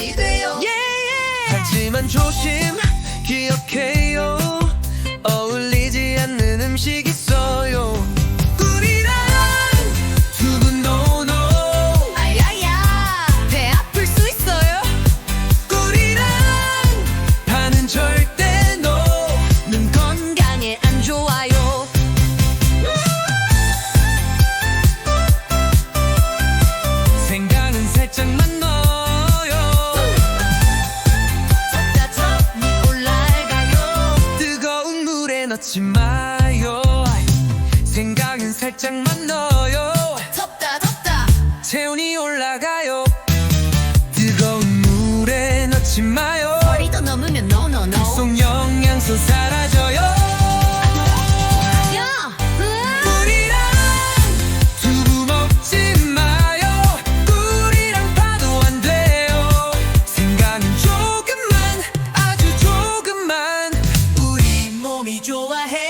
이 돼요? yeah, 하지만 조심 기억해요. 어울리지 않는 음식 넣지 마요. 생각은 살짝만 넣어요. 덥다 덥다. 체온이 올라가요. 뜨거운 물에 넣지 마요. 머리도 넘으면 no no no. 속 영양소 사라져. Joel ahead.